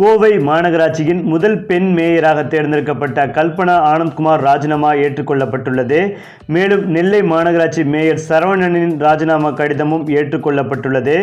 கோவை மாநகராட்சியின் முதல் பெண் மேயராக தேர்ந்தெடுக்கப்பட்ட கல்பனா ஆனந்த்குமார் ராஜினாமா ஏற்றுக்கொள்ளப்பட்டுள்ளது. மேலும் நெல்லை மாநகராட்சி மேயர் சரவணனின் ராஜினாமா கடிதமும் ஏற்றுக்கொள்ளப்பட்டுள்ளது.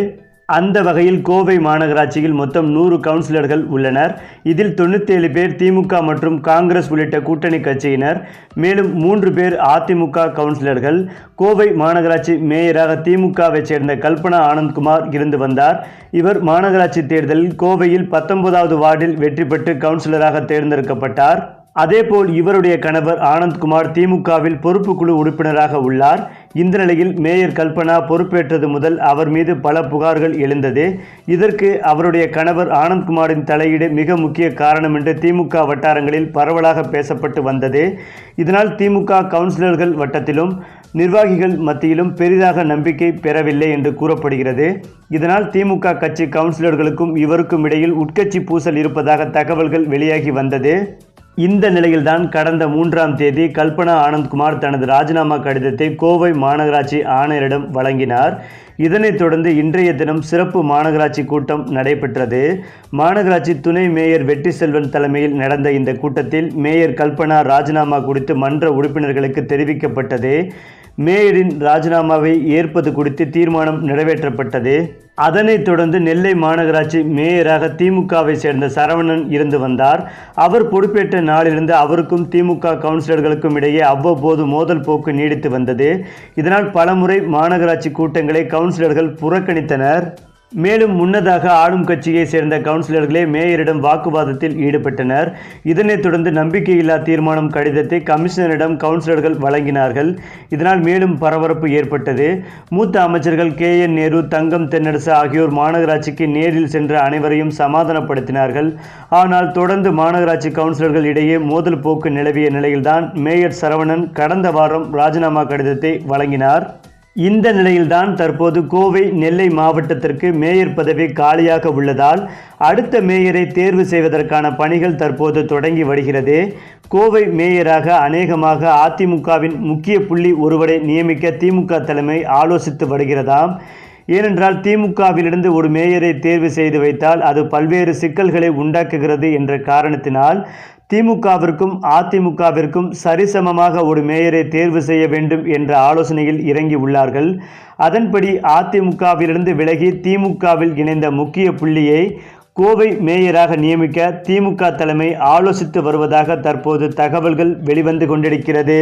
அந்த வகையில் கோவை மாநகராட்சியில் மொத்தம் நூறு கவுன்சிலர்கள் உள்ளனர். இதில் தொண்ணூத்தேழு பேர் திமுக மற்றும் காங்கிரஸ் உள்ளிட்ட கூட்டணி கட்சியினர். மேலும் மூன்று பேர் அதிமுக கவுன்சிலர்கள். கோவை மாநகராட்சி மேயராக திமுகவை சேர்ந்த கல்பனா ஆனந்த்குமார் இருந்து வந்தார். இவர் மாநகராட்சி தேர்தலில் கோவையில் பத்தொன்பதாவது வார்டில் வெற்றி பெற்று கவுன்சிலராக தேர்ந்தெடுக்கப்பட்டார். அதேபோல் இவருடைய கணவர் ஆனந்த்குமார் திமுகவில் பொறுப்புக்குழு உறுப்பினராக உள்ளார். இந்த நிலையில் மேயர் கல்பனா பொறுப்பேற்றது முதல் அவர் மீது பல புகார்கள் எழுந்தது. இதற்கு அவருடைய கணவர் ஆனந்த்குமாரின் தலையீடு மிக முக்கிய காரணம் என்று திமுக வட்டாரங்களில் பரவலாக பேசப்பட்டு வந்தது. இதனால் திமுக கவுன்சிலர்கள் வட்டத்திலும் நிர்வாகிகள் மத்தியிலும் பெரிதாக நம்பிக்கை பெறவில்லை என்று கூறப்படுகிறது. இதனால் திமுக கட்சி கவுன்சிலர்களுக்கும் இவருக்கும் இடையில் உட்கட்சி பூசல் இருப்பதாக தகவல்கள் வெளியாகி வந்தது. இந்த நிலையில்தான் கடந்த மூன்றாம் தேதி கல்பனா ஆனந்த்குமார் தனது ராஜினாமா கடிதத்தை கோவை மாநகராட்சி ஆணையரிடம் வழங்கினார். இதனைத் தொடர்ந்து இன்றைய தினம் சிறப்பு மாநகராட்சி கூட்டம் நடைபெற்றது. மாநகராட்சி துணை மேயர் வெற்றி செல்வன் தலைமையில் நடந்த இந்த கூட்டத்தில் மேயர் கல்பனா ராஜினாமா குறித்து மன்ற உறுப்பினர்களுக்கு தெரிவிக்கப்பட்டது. மேயரின் ராஜினாமாவை ஏற்பது குறித்து தீர்மானம் நிறைவேற்றப்பட்டது. அதனைத் தொடர்ந்து நெல்லை மாநகராட்சி மேயராக திமுகவை சேர்ந்த சரவணன் இருந்து வந்தார். அவர் பொறுப்பேற்ற நாளிலிருந்து அவருக்கும் திமுக கவுன்சிலர்களுக்கும் இடையே அவ்வப்போது மோதல் போக்கு நீடித்து வந்தது. இதனால் பலமுறை மாநகராட்சி கூட்டங்களை கவுன்சிலர்கள் புறக்கணித்தனர். மேலும் முன்னதாக ஆளும் கட்சியை சேர்ந்த கவுன்சிலர்களே மேயரிடம் வாக்குவாதத்தில் ஈடுபட்டனர். இதனைத் தொடர்ந்து நம்பிக்கையில்லா தீர்மானம் கடிதத்தை கமிஷனரிடம் கவுன்சிலர்கள் வழங்கினார்கள். இதனால் மேலும் பரபரப்பு ஏற்பட்டது. மூத்த அமைச்சர்கள் கே. என். நேரு தங்கம் தென்னரசு ஆகியோர் மாநகராட்சிக்கு நேரில் சென்ற அனைவரையும் சமாதானப்படுத்தினார்கள். ஆனால் தொடர்ந்து மாநகராட்சி கவுன்சிலர்கள் இடையே மோதல் போக்கு நிலவிய நிலையில்தான் மேயர் சரவணன் கடந்த வாரம் ராஜினாமா கடிதத்தை வழங்கினார். இந்த நிலையில்தான் தற்போது கோவை நெல்லை மாவட்டத்திற்கு மேயர் பதவி காலியாக உள்ளதால் அடுத்த மேயரை தேர்வு செய்வதற்கான பணிகள் தற்போது தொடங்கி வருகிறது. கோவை மேயராக அநேகமாக அதிமுகவின் முக்கிய புள்ளி ஒருவரை நியமிக்க திமுக தலைமை ஆலோசித்து வருகிறதாம். ஏனென்றால் திமுகவிலிருந்து ஒரு மேயரை தேர்வு செய்து வைத்தால் அது பல்வேறு சிக்கல்களை உண்டாக்குகிறது என்ற காரணத்தினால் திமுகவிற்கும் அதிமுகவிற்கும் சரிசமமாக ஒரு மேயரை தேர்வு செய்ய வேண்டும் என்ற ஆலோசனையில் இறங்கி உள்ளார்கள். அதன்படி அதிமுகவிலிருந்து விலகி திமுகவில் இணைந்த முக்கிய புள்ளியை கோவை மேயராக நியமிக்க திமுக தலைமை ஆலோசித்து வருவதாக தற்போது தகவல்கள் வெளிவந்து கொண்டிருக்கிறது.